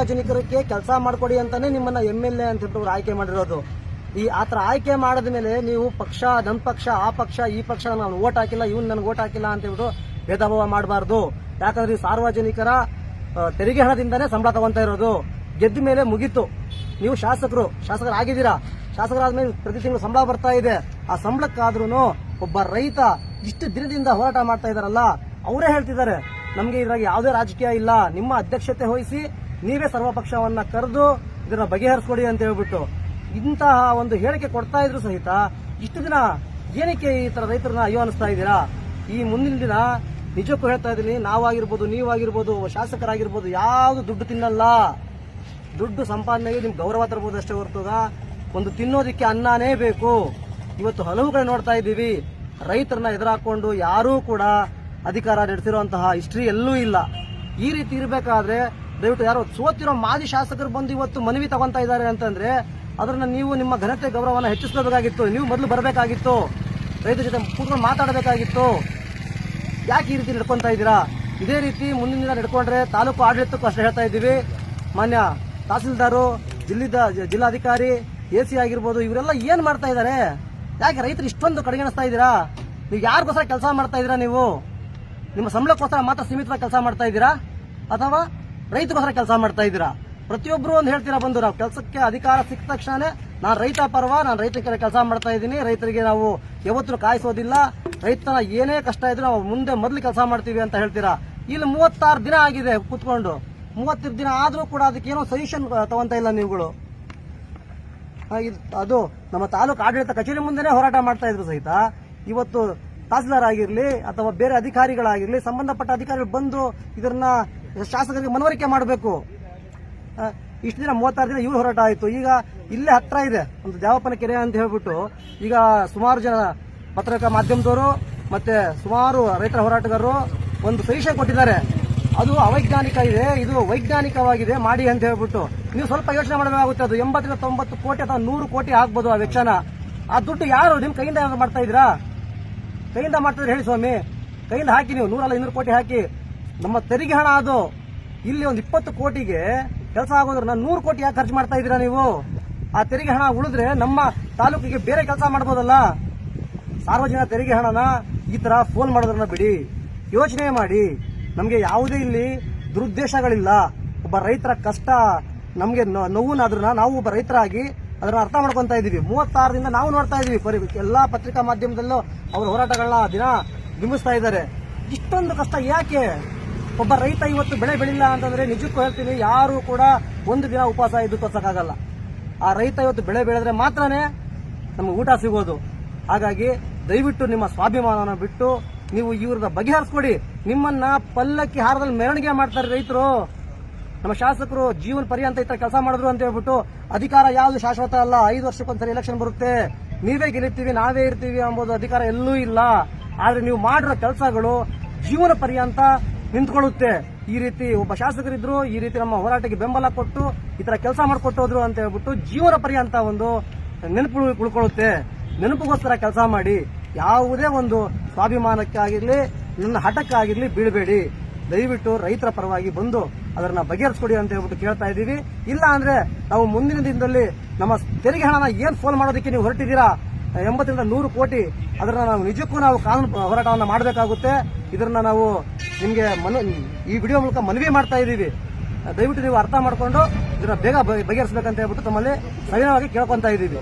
ಸಾರ್ವಜನಿಕರಿಗೆ ಕೆಲಸ ಮಾಡ್ಕೊಡಿ ಅಂತಾನೆ ನಿಮ್ಮನ್ನ ಎಂ ಎಲ್ ಎ ಅಂತ ಹೇಳ್ಬಿಟ್ಟು ಆಯ್ಕೆ ಮಾಡಿರೋದು. ಈ ಆತರ ಆಯ್ಕೆ ಮಾಡಿದ ಮೇಲೆ ನೀವು ಪಕ್ಷ, ನನ್ ಪಕ್ಷ, ಆ ಪಕ್ಷ, ಈ ಪಕ್ಷ ನಾನು ಓಟ್ ಹಾಕಿಲ್ಲ, ಇವ್ನು ನನ್ಗೆ ಓಟ್ ಹಾಕಿಲ್ಲ ಅಂತ ಹೇಳ್ಬಿಟ್ಟು ಭೇದಭಾವ ಮಾಡಬಾರ್ದು. ಯಾಕಂದ್ರೆ ಈ ಸಾರ್ವಜನಿಕರ ತೆರಿಗೆ ಹಣದಿಂದಾನೇ ಸಂಬಳ ತಗೊಂತ ಇರೋದು. ಗೆದ್ದ ಮೇಲೆ ಮುಗೀತು. ನೀವು ಶಾಸಕರು, ಶಾಸಕರಾಗಿದ್ದೀರಾ? ಶಾಸಕರಾದ್ಮೇಲೆ ಪ್ರತಿ ತಿಂಗಳು ಸಂಬಳ ಬರ್ತಾ ಇದೆ. ಆ ಸಂಬಳಕ್ಕಾದ್ರೂ ಒಬ್ಬ ರೈತ ಇಷ್ಟು ದಿನದಿಂದ ಹೋರಾಟ ಮಾಡ್ತಾ ಇದಾರಲ್ಲ ಅವರೇ ಹೇಳ್ತಿದ್ದಾರೆ, ನಮ್ಗೆ ಇದ್ರಾಗ ಯಾವುದೇ ರಾಜಕೀಯ ಇಲ್ಲ. ನಿಮ್ಮ ಅಧ್ಯಕ್ಷತೆ ವಹಿಸಿ ನೀವೇ ಸರ್ವಪಕ್ಷವನ್ನ ಕರೆದು ಇದನ್ನ ಬಗೆಹರಿಸ್ಕೊಡಿ ಅಂತ ಹೇಳ್ಬಿಟ್ಟು ಇಂತಹ ಒಂದು ಹೇಳಿಕೆ ಕೊಡ್ತಾ ಇದ್ರು ಸಹಿತ ಇಷ್ಟು ದಿನ ಏನಕ್ಕೆ ಈ ತರ ರೈತರನ್ನ ಅಯ್ಯೋ ಅನಿಸ್ತಾ ಇದ್ದೀರಾ? ಈ ಮುಂದಿನ ದಿನ ನಿಜಕ್ಕೂ ಹೇಳ್ತಾ ಇದ್ದೀನಿ, ನಾವಾಗಿರ್ಬೋದು, ನೀವಾಗಿರ್ಬೋದು, ಶಾಸಕರಾಗಿರ್ಬೋದು, ಯಾವುದು ದುಡ್ಡು ತಿನ್ನಲ್ಲ. ದುಡ್ಡು ಸಂಪಾದನೆಗೆ ನಿಮ್ಗೆ ಗೌರವ ತರಬಹುದು ಅಷ್ಟೇ ಹೊರತುಗ ಒಂದು ತಿನ್ನೋದಿಕ್ಕೆ ಅನ್ನನೇ ಬೇಕು. ಇವತ್ತು ಹಲವು ಕಡೆ ನೋಡ್ತಾ ಇದ್ದೀವಿ. ರೈತರನ್ನ ಎದುರಾಕೊಂಡು ಯಾರೂ ಕೂಡ ಅಧಿಕಾರ ನಡೆಸಿರುವಂತಹ ಹಿಸ್ಟ್ರಿ ಎಲ್ಲೂ ಇಲ್ಲ. ಈ ರೀತಿ ಇರಬೇಕಾದ್ರೆ ದಯವಿಟ್ಟು ಯಾರೋ ಸೋತಿರೋ ಮಾಜಿ ಶಾಸಕರು ಬಂದು ಇವತ್ತು ಮನವಿ ತಗೊಂತಾ ಇದ್ದಾರೆ ಅಂತಂದ್ರೆ ಅದನ್ನ ನೀವು ನಿಮ್ಮ ಘನತೆ ಗೌರವನ ಹೆಚ್ಚಿಸಬೇಕಾಗಿತ್ತು ನೀವು ಮೊದಲು ಬರಬೇಕಾಗಿತ್ತು. ರೈತರ ಜೊತೆ ಕೂತ್ಕೊಂಡು ಮಾತಾಡಬೇಕಾಗಿತ್ತು. ಯಾಕೆ ಈ ರೀತಿ ನಡ್ಕೊತಾ ಇದ್ದೀರಾ? ಇದೇ ರೀತಿ ಮುಂದಿನ ದಿನ ನಡ್ಕೊಂಡ್ರೆ ತಾಲೂಕು ಆಡಳಿತಕ್ಕೂ ಅಷ್ಟೇ ಹೇಳ್ತಾ ಇದ್ದೀವಿ. ಮಾನ್ಯ ತಹಸೀಲ್ದಾರು, ಜಿಲ್ಲಿದ ಜಿಲ್ಲಾಧಿಕಾರಿ, ಎ ಸಿ ಆಗಿರ್ಬೋದು, ಇವರೆಲ್ಲ ಏನ್ ಮಾಡ್ತಾ ಇದ್ದಾರೆ? ಯಾಕೆ ರೈತರು ಇಷ್ಟೊಂದು ಕಡೆಗಣಿಸ್ತಾ ಇದ್ದೀರಾ? ನೀವು ಯಾರಿಗೋಸ್ಕರ ಕೆಲಸ ಮಾಡ್ತಾ ಇದ್ದೀರಾ ನೀವು? ನಿಮ್ಮ ಸಂಬಳಕ್ಕೋಸ್ಕರ ಮಾತ್ರ ಸೀಮಿತವಾಗಿ ಕೆಲಸ ಮಾಡ್ತಾ ಇದ್ದೀರಾ? ಅಥವಾ ರೈತರಿಗೋಸ್ಕರ ಕೆಲಸ ಮಾಡ್ತಾ ಇದ್ದೀರಾ? ಪ್ರತಿಯೊಬ್ಬರು ಒಂದು ಹೇಳ್ತೀರಾ ಬಂದು ನಾವು ಕೆಲಸಕ್ಕೆ ಅಧಿಕಾರ ಸಿಕ್ಕ ತಕ್ಷಣ ನಾನು ರೈತ ಪರ್ವ, ನಾನು ರೈತರಿಗೆ ಕೆಲಸ ಮಾಡ್ತಾ ಇದ್ದೀನಿ, ರೈತರಿಗೆ ನಾವು ಯಾವತ್ತೂ ಕಾಯಿಸೋದಿಲ್ಲ. ರೈತನ ಏನೇ ಕಷ್ಟ ಇದ್ರೂ ನಾವು ಮುಂದೆ ಮೊದಲು ಕೆಲಸ ಮಾಡ್ತೀವಿ ಅಂತ ಹೇಳ್ತೀರಾ? ಇಲ್ಲಿ ಮೂವತ್ತಾರು ದಿನ ಆಗಿದೆ ಕೂತ್ಕೊಂಡು. ಮೂವತ್ತರ ದಿನ ಆದ್ರೂ ಕೂಡ ಅದಕ್ಕೆ ಏನೋ ಸೊಲ್ಯೂಷನ್ ತಗೊಂತ ಇಲ್ಲ ನೀವುಗಳು. ಅದು ನಮ್ಮ ತಾಲೂಕು ಆಡಳಿತ ಕಚೇರಿ ಮುಂದೆನೇ ಹೋರಾಟ ಮಾಡ್ತಾ ಇದ್ರು ಸಹಿತ. ಇವತ್ತು ತಹಸೀಲ್ದಾರ್ ಆಗಿರಲಿ ಅಥವಾ ಬೇರೆ ಅಧಿಕಾರಿಗಳಾಗಿರಲಿ, ಸಂಬಂಧಪಟ್ಟ ಅಧಿಕಾರಿಗಳು ಬಂದು ಇದನ್ನ ಶಾಸಕರಿಗೆ ಮನವರಿಕೆ ಮಾಡಬೇಕು. ಇಷ್ಟು ದಿನ ಮೂವತ್ತಾರು ದಿನ ಇವ್ರು ಹೋರಾಟ ಆಯಿತು. ಈಗ ಇಲ್ಲೇ ಹತ್ರ ಇದೆ, ಒಂದು ದೇವಪ್ಪನ ಕೆರೆ ಅಂತ ಹೇಳ್ಬಿಟ್ಟು ಈಗ ಸುಮಾರು ಜನ ಪತ್ರಿಕಾ ಮಾಧ್ಯಮದವರು ಮತ್ತೆ ಸುಮಾರು ರೈತರ ಹೋರಾಟಗಾರರು ಒಂದು ಪರೀಕ್ಷೆ ಕೊಟ್ಟಿದ್ದಾರೆ. ಅದು ಅವೈಜ್ಞಾನಿಕ ಇದೆ, ಇದು ವೈಜ್ಞಾನಿಕವಾಗಿದೆ, ಮಾಡಿ ಅಂತ ಹೇಳ್ಬಿಟ್ಟು. ನೀವು ಸ್ವಲ್ಪ ಯೋಚನೆ ಮಾಡಬೇಕಾಗುತ್ತೆ ಅದು. ಎಂಬತ್ತರಿಂದ ತೊಂಬತ್ತು ಕೋಟಿ ಅಥವಾ ನೂರು ಕೋಟಿ ಆಗ್ಬೋದು ಆ ವೆಚ್ಚನ. ಆ ದುಡ್ಡು ಯಾರು ನಿಮ್ ಕೈಯಿಂದ ಮಾಡ್ತಾ ಇದ್ದೀರಾ? ಕೈಯಿಂದ ಮಾಡ್ತಾ ಹೇಳಿ ಸ್ವಾಮಿ. ಕೈಯಿಂದ ಹಾಕಿ ನೀವು, ನೂರಲ್ಲ ಇನ್ನೂರು ಕೋಟಿ ಹಾಕಿ. ನಮ್ಮ ತೆರಿಗೆ ಹಣ ಅದು. ಇಲ್ಲಿ ಒಂದು ಇಪ್ಪತ್ತು ಕೋಟಿಗೆ ಕೆಲಸ ಆಗೋದ್ರ ನೂರು ಕೋಟಿ ಯಾಕೆ ಖರ್ಚು ಮಾಡ್ತಾ ಇದ್ದೀರಾ ನೀವು? ಆ ತೆರಿಗೆ ಹಣ ಉಳಿದ್ರೆ ನಮ್ಮ ತಾಲೂಕಿಗೆ ಬೇರೆ ಕೆಲಸ ಮಾಡ್ಬೋದಲ್ಲ? ಸಾರ್ವಜನಿಕ ತೆರಿಗೆ ಹಣನ ಈ ತರ ಫೋನ್ ಮಾಡೋದ್ರನ್ನ ಬಿಡಿ. ಯೋಚನೆ ಮಾಡಿ. ನಮಗೆ ಯಾವುದೇ ಇಲ್ಲಿ ದುರುದ್ದೇಶಗಳಿಲ್ಲ. ಒಬ್ಬ ರೈತರ ಕಷ್ಟ, ನಮಗೆ ನೋವುನಾದ್ರೂ ನಾವು ಒಬ್ಬ ರೈತರಾಗಿ ಅದನ್ನ ಅರ್ಥ ಮಾಡ್ಕೊಂತ ಇದೀವಿ ಮೂವತ್ತಾರರಿಂದ ನಾವು ನೋಡ್ತಾ ಇದೀವಿ ಪರಿ, ಎಲ್ಲಾ ಪತ್ರಿಕಾ ಮಾಧ್ಯಮದಲ್ಲೂ ಅವರ ಹೋರಾಟಗಳನ್ನ ದಿನ ಬಿಂಬಿಸ್ತಾ ಇದ್ದಾರೆ. ಇಷ್ಟೊಂದು ಕಷ್ಟ ಯಾಕೆ? ಒಬ್ಬ ರೈತ ಇವತ್ತು ಬೆಳೆ ಬೆಳಿಲ್ಲ ಅಂತಂದ್ರೆ ನಿಜಕ್ಕೂ ಹೇಳ್ತೀನಿ, ಯಾರು ಕೂಡ ಒಂದು ದಿನ ಉಪವಾಸ ಇದ್ದು ತೋರ್ಸಕ್ಕಾಗಲ್ಲ. ಆ ರೈತ ಇವತ್ತು ಬೆಳೆ ಬೆಳೆದ್ರೆ ಮಾತ್ರನೇ ನಮ್ಗೆ ಊಟ ಸಿಗೋದು. ಹಾಗಾಗಿ ದಯವಿಟ್ಟು ನಿಮ್ಮ ಸ್ವಾಭಿಮಾನನ ಬಿಟ್ಟು ನೀವು ಇವ್ರನ್ನ ಬಗೆಹರಿಸ್ಕೊಡಿ. ನಿಮ್ಮನ್ನ ಪಲ್ಲಕ್ಕಿ ಹಾರದಲ್ಲಿ ಮೆರವಣಿಗೆ ಮಾಡ್ತಾರೆ ರೈತರು. ನಮ್ಮ ಶಾಸಕರು ಜೀವನ ಪರ್ಯಂತ ಈ ತರ ಕೆಲಸ ಮಾಡಿದ್ರು ಅಂತ ಹೇಳ್ಬಿಟ್ಟು ಅಧಿಕಾರ ಯಾವ್ದು ಶಾಶ್ವತ ಅಲ್ಲ. ಐದು ವರ್ಷಕ್ಕೊಂದ್ಸರಿ ಎಲೆಕ್ಷನ್ ಬರುತ್ತೆ. ನೀವೇ ಗೆಲ್ಲುತ್ತೀವಿ, ನಾವೇ ಇರ್ತೀವಿ ಎಂಬುದು ಅಧಿಕಾರ ಎಲ್ಲೂ ಇಲ್ಲ. ಆದ್ರೆ ನೀವು ಮಾಡಿರೋ ಕೆಲಸಗಳು ಜೀವನ ಪರ್ಯಂತ ನಿಂತ್ಕೊಳ್ಳುತ್ತೆ. ಈ ರೀತಿ ಒಬ್ಬ ಶಾಸಕರಿದ್ರು, ಈ ರೀತಿ ನಮ್ಮ ಹೋರಾಟಕ್ಕೆ ಬೆಂಬಲ ಕೊಟ್ಟು, ಈ ತರ ಕೆಲಸ ಮಾಡಿಕೊಟ್ಟು ಹೋದ್ರು ಅಂತ ಹೇಳ್ಬಿಟ್ಟು ಜೀವನ ಪರ್ಯಂತ ಒಂದು ನೆನಪು ಉಳ್ಕೊಳ್ಳುತ್ತೆ. ನೆನಪಿಗೋಸ್ಕರ ಕೆಲಸ ಮಾಡಿ. ಯಾವುದೇ ಒಂದು ಸ್ವಾಭಿಮಾನಕ್ಕಾಗಿರ್ಲಿ ನನ್ನ ಹಠಕ್ಕಾಗಿರ್ಲಿ ಬೀಳಬೇಡಿ. ದಯವಿಟ್ಟು ರೈತರ ಪರವಾಗಿ ಬಂದು ಅದನ್ನ ಬಗೆಹರಿಸ್ಕೊಡಿ ಅಂತ ಹೇಳ್ಬಿಟ್ಟು ಕೇಳ್ತಾ ಇದ್ದೀವಿ. ಇಲ್ಲ ಅಂದ್ರೆ ನಾವು ಮುಂದಿನ ದಿನದಲ್ಲಿ ನಮ್ಮ ತೆರಿಗೆ ಹಣನ ಏನ್ ಫೋನ್ ಮಾಡೋದಕ್ಕೆ ನೀವು ಹೊರಟಿದ್ದೀರಾ? ಎಂಬತ್ತರಿಂದ ನೂರು ಕೋಟಿ ಅದನ್ನ ನಾವು ನಿಜಕ್ಕೂ ನಾವು ಕಾನೂನು ಹೋರಾಟವನ್ನ ಮಾಡಬೇಕಾಗುತ್ತೆ. ಇದನ್ನ ನಾವು ನಿಮಗೆ ಮನ ಈ ವಿಡಿಯೋ ಮೂಲಕ ಮನವಿ ಮಾಡ್ತಾ ಇದ್ದೀವಿ. ದಯವಿಟ್ಟು ನೀವು ಅರ್ಥ ಮಾಡಿಕೊಂಡು ಇದನ್ನ ಬೇಗ ಬಗೆಹರಿಸಬೇಕಂತ ಹೇಳ್ಬಿಟ್ಟು ತಮ್ಮಲ್ಲಿ ಸವಿನವಾಗಿ ಕೇಳ್ಕೊತಾ ಇದ್ದೀವಿ.